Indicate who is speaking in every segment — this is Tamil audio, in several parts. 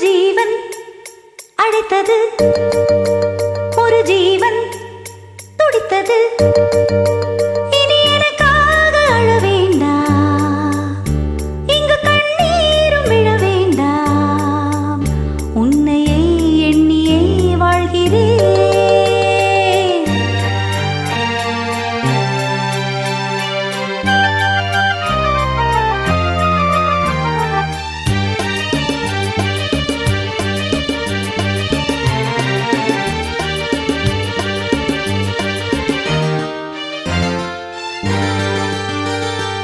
Speaker 1: ஜீவன் அழைத்தது. ஒரு ஜீவன் துடித்தது.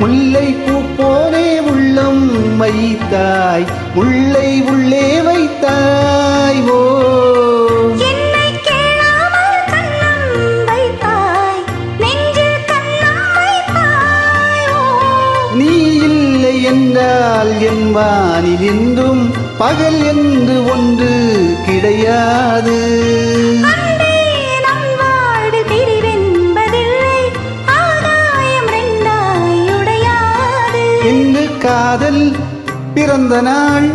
Speaker 2: முல்லை பூ போலே உள்ளம் வைத்தாய் முல்லை உள்ளே வைத்தாய் ஓ. நீ இல்லை என்றால் என் வானில் என்றும் பகல் என்று ஒன்று கிடையாது. இன்று காதல் பிறந்த நாள்.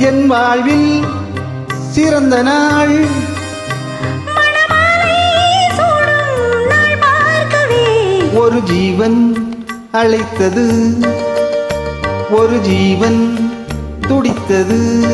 Speaker 2: என் வாழ்வில் சிறந்த நாள். ஒரு ஜீவன் அழைத்தது. ஒரு ஜீவன் துடித்தது.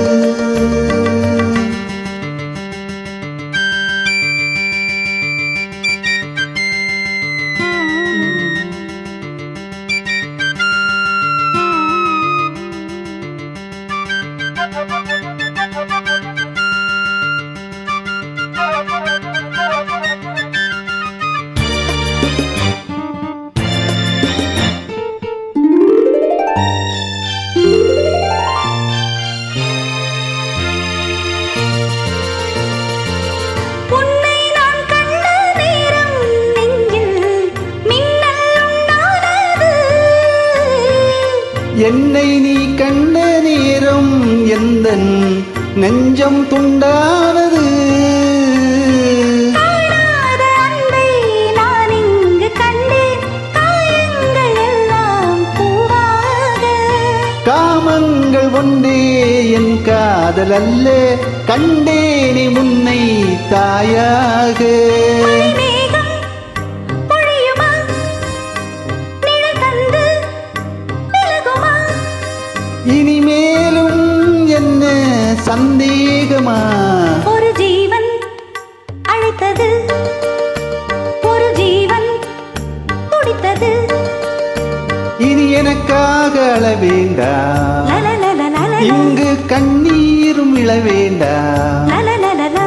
Speaker 2: என்னை நீ கண்ட நேரம் எந்தன் நெஞ்சம் துண்டானது காமங்கள் ஒன்றே என் காதல் அல்ல கண்டேனே முன்னை தாயாக. இனிமேலும் என்ன சந்தேகமா?
Speaker 1: ஒரு ஜீவன் அழைத்தது. ஒரு ஜீவன் துடித்தது.
Speaker 2: இனி எனக்காக அழ வேண்டாம் இங்கு கண்ணீரும் இழ வேண்டாம்.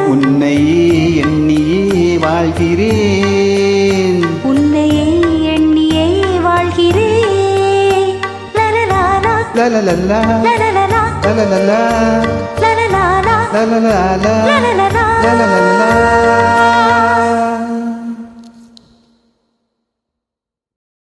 Speaker 2: உன்னையே எண்ணியே வாழ்கிறேன்.
Speaker 1: la
Speaker 2: la
Speaker 1: la
Speaker 2: la